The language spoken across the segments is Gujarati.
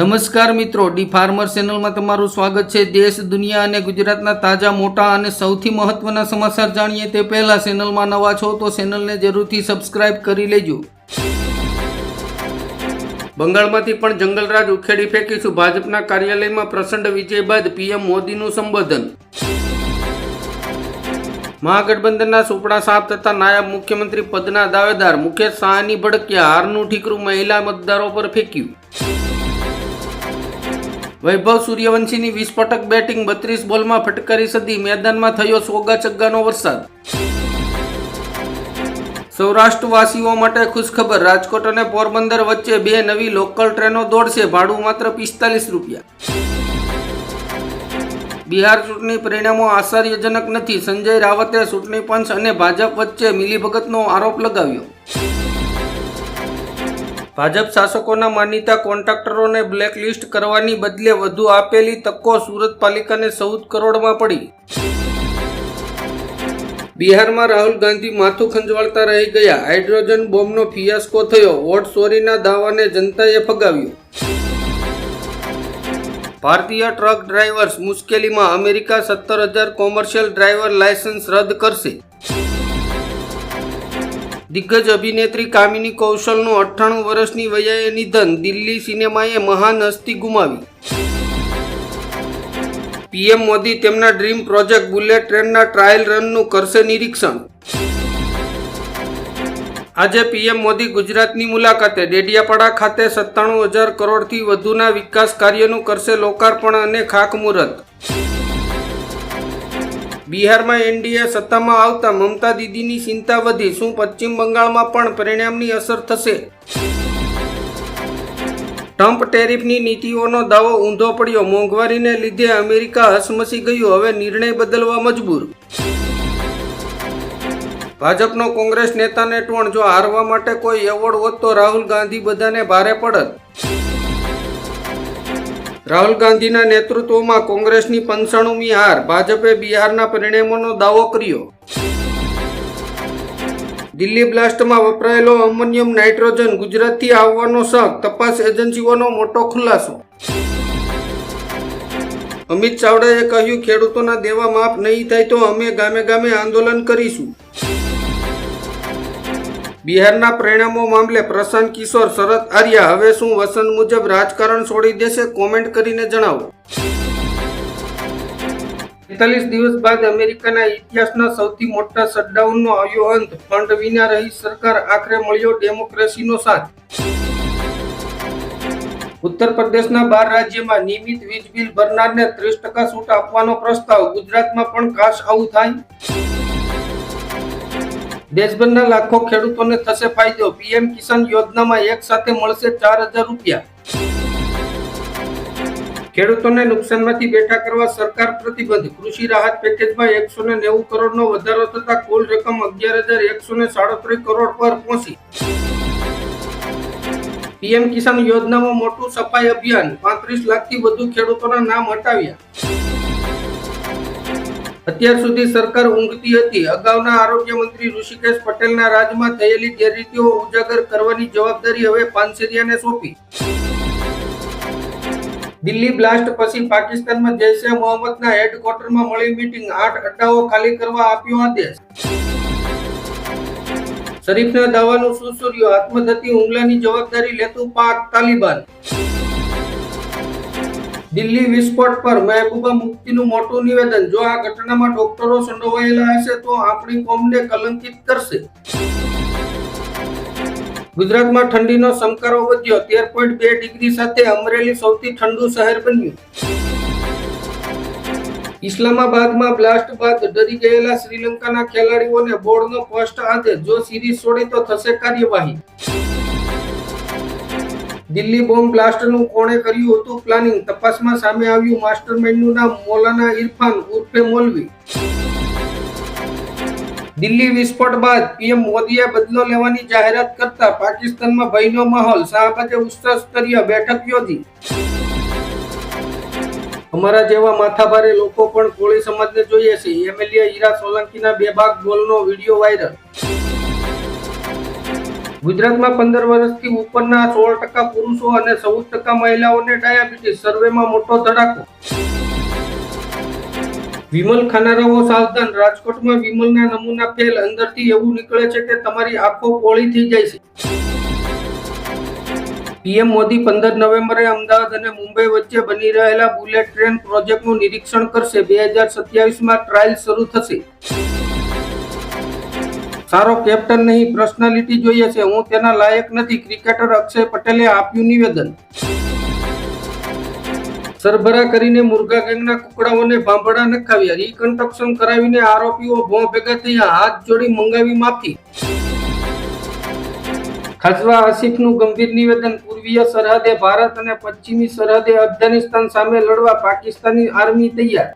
નમસ્કાર મિત્રો, ડી ફાર્મર ચેનલમાં તમારું સ્વાગત છે. દેશ, દુનિયા અને ગુજરાતના તાજા, મોટા અને સૌથી મહત્વના સમાચાર જાણીએ તે પહેલા ચેનલમાં નવા છો તો ચેનલને જરૂરથી સબસ્ક્રાઇબ કરી લેજો. બંગાળમાંથી પણ જંગલરાજ ઉખેડી ફેંકીશું. ભાજપના કાર્યાલયમાં પ્રચંડ વિજય બાદ પીએમ મોદીનું સંબોધન. મહાગઠબંધનના સુપડા સાફ તથા નાયબ મુખ્યમંત્રી પદના દાવેદાર મુકેશ શાહની ભડક્યા. હારનું ઠીકરું મહિલા મતદારો પર ફેંક્યું. વૈભવ સૂર્યવંશીની વિસ્ફોટક બેટિંગ બત્રીસ બોલમાં ફટકારી સદી મેદાનમાં થયો સોગા ચગ્ગાનો વરસાદ. સૌરાષ્ટ્રવાસીઓ માટે ખુશખબર, રાજકોટ અને પોરબંદર વચ્ચે બે નવી લોકલ ટ્રેનો દોડશે, ભાડું માત્ર પિસ્તાલીસ રૂપિયા. બિહાર ચૂંટણી પરિણામો આશ્ચર્યજનક નથી, સંજય રાવતે ચૂંટણી પંચ અને ભાજપ વચ્ચે મિલીભગતનો આરોપ લગાવ્યો. ભાજપ શાસકોના માનીતા કોન્ટ્રાક્ટરોને બ્લેકલિસ્ટ કરવાની બદલે વધુ આપેલી તકો સુરત પાલિકાને ચૌદ કરોડમાં પડી. બિહારમાં રાહુલ ગાંધી માથું ખંજવાળતા રહી ગયા. હાઇડ્રોજન બોમ્બનો ફિયાસ્કો થયો. વોટ ચોરીના દાવાને જનતાએ ફગાવ્યો. ભારતીય ટ્રક ડ્રાઈવર્સ મુશ્કેલીમાં અમેરિકા સત્તર હજાર કોમર્શિયલ ડ્રાઈવર લાયસન્સ રદ કરશે. દિગ્ગજ અભિનેત્રી કામિની કૌશલનું અઠ્ઠાણું વર્ષની વયે નિધન દિલ્હી સિનેમાએ મહાન હસ્તી ગુમાવી. પીએમ મોદી તેમના ડ્રીમ પ્રોજેક્ટ બુલેટ ટ્રેનના ટ્રાયલ રનનું કરશે નિરીક્ષણ. આજે પીએમ મોદી ગુજરાતની મુલાકાતે ડેડિયાપાડા ખાતે સત્તાણું હજાર કરોડથી વધુના વિકાસ કાર્યનું કરશે લોકાર્પણ અને ખાકમુહૂર્ત. બિહારમાં એનડીએ સત્તામાં આવતા મમતા દીદીની ચિંતા વધી. શું પશ્ચિમ બંગાળમાં પણ પરિણામની અસર થશે? ટ્રમ્પ ટેરિફની નીતિઓનો દાવો ઊંધો પડ્યો. મોંઘવારીને લીધે અમેરિકા હસમસી ગયું. હવે નિર્ણય બદલવા મજબૂર. ભાજપનો કોંગ્રેસ નેતાને ટોણ. જો હારવા માટે કોઈ એવોર્ડ હોત તો રાહુલ ગાંધી બધાને ભારે પડત. રાહુલ ગાંધીના નેતૃત્વમાં કોંગ્રેસની પંચાણુમી હાર, ભાજપે બિહારના પરિણામોનો દાવો કર્યો. દિલ્હી બ્લાસ્ટમાં વપરાયેલો અમોનિયમ નાઇટ્રોજન ગુજરાતથી આવવાનો શક તપાસ એજન્સીઓનો મોટો ખુલાસો. અમિત ચાવડાએ કહ્યું, ખેડૂતોના દેવા માફ નહીં થાય તો અમે ગામે ગામે આંદોલન કરીશું. બિહારના પરિણામો મામલે પ્રશાંત કિશોર, શરદ આર્યા હવે શું વસંત મુજબ રાજકારણ છોડી દેશે કોમેન્ટ કરીને જણાવો. બેતાલીસ દિવસ બાદ અમેરિકાના ઇતિહાસના સૌથી મોટા શટડાઉનનો આવ્યો અંત. ફંડ વિના રહી સરકાર આખરે મળ્યો ડેમોક્રેસીનો સાથ. ઉત્તર પ્રદેશના બાર રાજ્યમાં નિયમિત વીજ બિલ ભરનારને ત્રીસ ટકા છૂટ આપવાનો પ્રસ્તાવ. ગુજરાતમાં પણ કાશ આવું થાય? દેશભરના લાખો ખેડૂતોને થશે ફાયદો. પીએમ કિસાન યોજનામાં એક સાથે મળશે ચાર હજાર રૂપિયા. ખેડૂતોને નુકસાનમાંથી બેઠા કરવા સરકાર પ્રતિબદ્ધ કૃષિ રાહત પેકેજમાં એકસો ને નેવું કરોડનો વધારો થતા કુલ રકમ અગિયાર હજાર એકસો ને સાડત્રીસ કરોડ પર પહોંચી. પીએમ કિસાન યોજનામાં મોટું સફાઈ અભિયાન. પાંત્રીસ લાખથી વધુ ખેડૂતોના નામ હટાવ્યા. અત્યાર સુધી સરકાર ઊંઘતી હતી. અગાઉના આરોગ્ય મંત્રી ઋષિકેશ પટેલના રાજમાં થયેલી ગેરરીતિઓ ઉજાગર કરવાની જવાબદારી હવે પાનસેરિયાને સોંપી. દિલ્હી બ્લાસ્ટ પછી પાકિસ્તાનમાં જૈશે મોહમ્મદના હેડક્વાર્ટરમાં મળી મીટિંગ. આઠ અડ્ડાઓ ખાલી કરવા આપ્યો આદેશ. શરીફના દાવાનું સુસૂર્યો આત્મઘાતી હુમલાની જવાબદારી લેતું પાક તાલિબાન. દિલ્હી વિસ્ફોટ પર મહેબૂબા મુફ્તીનું મોટું નિવેદન. જો આ ઘટનામાં ડોક્ટરો સંડોવાયેલા હશે તો આપણી કોમને કલંકિત કરશે. ગુજરાતમાં ઠંડીનો સંકારો વધ્યો. તેર પોઈન્ટ બે ડિગ્રી સાથે અમરેલી સૌથી ઠંડુ શહેર બન્યું. ઇસ્લામાબાદમાં બ્લાસ્ટ બાદ ડરી ગયેલા શ્રીલંકાના ખેલાડીઓને બોર્ડનો ફર્સ્ટ આદેશ. જો સિરીઝ છોડે તો થશે કાર્યવાહી. દિલ્હી બોમ્બ બ્લાસ્ટનું કોણે કર્યું હતું પ્લાનિંગ? તપાસમાં સામે આવ્યું માસ્ટરમાઇન્ડનું નામ મૌલાના ઇરફાન ઉર્ફે મોલવી. દિલ્હી વિસ્ફોટ બાદ પીએમ મોદીએ બદલો લેવાની જાહેરાત કરતા પાકિસ્તાનમાં ભયનો માહોલ શાહબાદે ઉચ્ચ સ્તરીય બેઠક યોજી. અમારા જેવા માથાભારે લોકો પણ કોળી સમાજને જોઈએ છે. એમએલએ હીરા સોલંકીના બે ભાગ બોલનો વીડિયો વાયરલ. ગુજરાતમાં પંદર વર્ષથી ઉપરના સોળ ટકા પુરુષો અને ચૌદ ટકા મહિલાઓને ડાયાબિટીસ સર્વેમાં મોટો ધડાકો. વિમલ ખાનારાઓ સાવધાન. રાજકોટમાં વિમલના નમૂના ફેલ. અંદરથી એવું નીકળે છે કે તમારી આંખો પોળી થઈ જાય છે. પીએમ મોદી પંદર નવેમ્બરે અમદાવાદ અને મુંબઈ વચ્ચે બની રહેલા બુલેટ ટ્રેન પ્રોજેક્ટનું નિરીક્ષણ કરશે. બે હજાર સત્યાવીસમાં ટ્રાયલ શરૂ થશે. સારો કેપ્ટન નહીં પર્સનાલિટી જોઈએ છે. હું તેના લાયક નથી. ક્રિકેટર અક્ષય પટેલે આપ્યું નિવેદન. સરભરા કરીને મુર્ગા ગેંગના કુકડાઓને ભાંભડા નખાવ્યા. રીકન્સ્ટ્રક્શન કરાવીને આરોપીઓ ભો ભેગા થયા. હાથ જોડી મંગાવી માફી. ખાસવા આસિફનું ગંભીર નિવેદન. પૂર્વીય સરહદે ભારત અને પશ્ચિમી સરહદે અફઘાનિસ્તાન સામે લડવા પાકિસ્તાની આર્મી તૈયાર.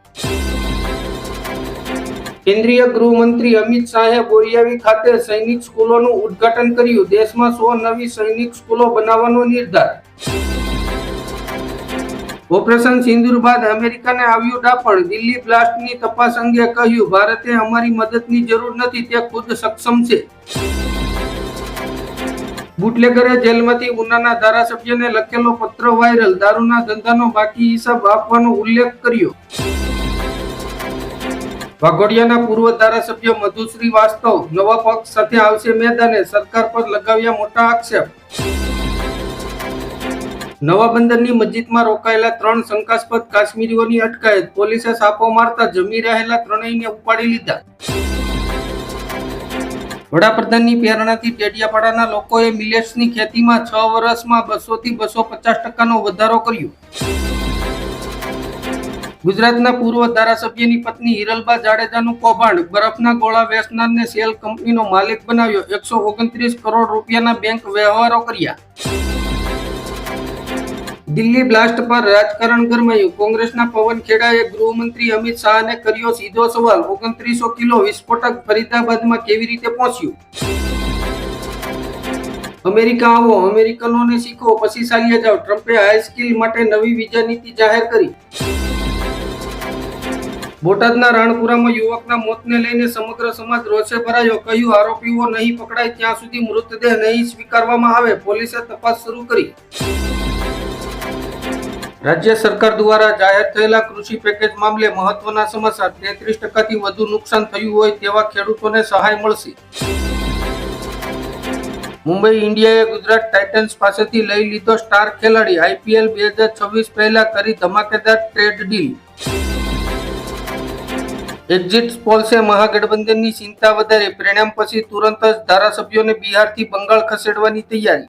કેન્દ્રીય ગૃહમંત્રી અમિત શાહે બોરિયાવી ખાતે સૈનિક સ્કૂલોનું ઉદ્ઘાટન કર્યું. દેશમાં સો નવી સૈનિક સ્કૂલો બનાવવાનો નિર્ધાર. ઓપરેશન સિંદૂર બાદ અમેરિકાને આવ્યું ડાપણ. દિલ્હી બ્લાસ્ટની તપાસ અંગે કહ્યું, ભારતે અમારી મદદની જરૂર નથી, તે ખુદ સક્ષમ છે. બુટલેગરે જેલમાંથી ઉનાના ધારાસભ્યને લખેલો પત્ર વાયરલ. દારૂના ધંધાનો બાકી હિસાબ આપવાનો ઉલ્લેખ કર્યો. વાઘોડિયાના પૂર્વ ધારાસભ્ય મધુશ્રી વાસ્તવ નવા પક્ષ સાથે આવશે મેદાને સરકાર પર લગાવ્યા મોટા આક્ષેપ. નવા બંદરની મસ્જિદમાં રોકાયેલા ત્રણ શંકાસ્પદ કાશ્મીરીઓની અટકાયત પોલીસે છાપો મારતા જમી રહેલા ત્રણેયને ઉપાડી લીધા. વડાપ્રધાનની પ્રેરણાથી ડેડિયાપાડાના લોકોએ મિલેટ્સની ખેતીમાં છ વર્ષમાં બસોથી બસો પચાસ ટકાનો વધારો કર્યો. ગુજરાતના પૂર્વ ધારાસભ્યની પત્ની હિરલબા જાડેજાનું કૌભાંડ. બરફના ગોળા વેચનારને સેલ કંપનીનો માલિક બનાવ્યો. એકસો ઓગણત્રીસ કરોડ રૂપિયાના બેંક વ્યવહારો કર્યા. દિલ્હી બ્લાસ્ટ પર રાજકારણ ગરમાયું. કોંગ્રેસના પવન ખેડાએ ગૃહમંત્રી અમિત શાહને કર્યો સીધો સવાલ. ઓગણત્રીસો કિલો વિસ્ફોટક ફરીદાબાદમાં કેવી રીતે પહોંચ્યું? અમેરિકા આવો. અમેરિકનોને શીખો. પછી ચાલ્યા જાઓ. ટ્રમ્પે હાઈ સ્કિલ માટે નવી વિઝા નીતિ જાહેર કરી. બોટાદના રાણપુરામાં યુવકના મોતને લઈને સમગ્ર સમાજ રોષે ભરાયો. કહ્યું, આરોપીઓ નહીં પકડાય, ત્યાં સુધી મૃતદેહ નહીં સ્વીકારવામાં આવે. પોલીસે તપાસ શરૂ કરી. રાજ્ય સરકાર દ્વારા જાહેર થયેલા કૃષિ પેકેજ મામલે મહત્વના સમાચાર. તેત્રીસ ટકાથી વધુ નુકસાન થયું હોય તેવા ખેડૂતોને સહાય મળશે. મુંબઈ ઇન્ડિયાએ ગુજરાત ટાઇટન્સ પાસેથી લઈ લીધો સ્ટાર ખેલાડી. આઈપીએલ બે હજાર છવ્વીસ પહેલા કરી ધમાકેદાર ટ્રેડ ડીલ. એક્ઝિટ પોલ્સે મહાગઠબંધનની ચિંતા વધારી પરિણામ પછી તુરંત જ ધારાસભ્યોને બિહારથી બંગાળ ખસેડવાની તૈયારી.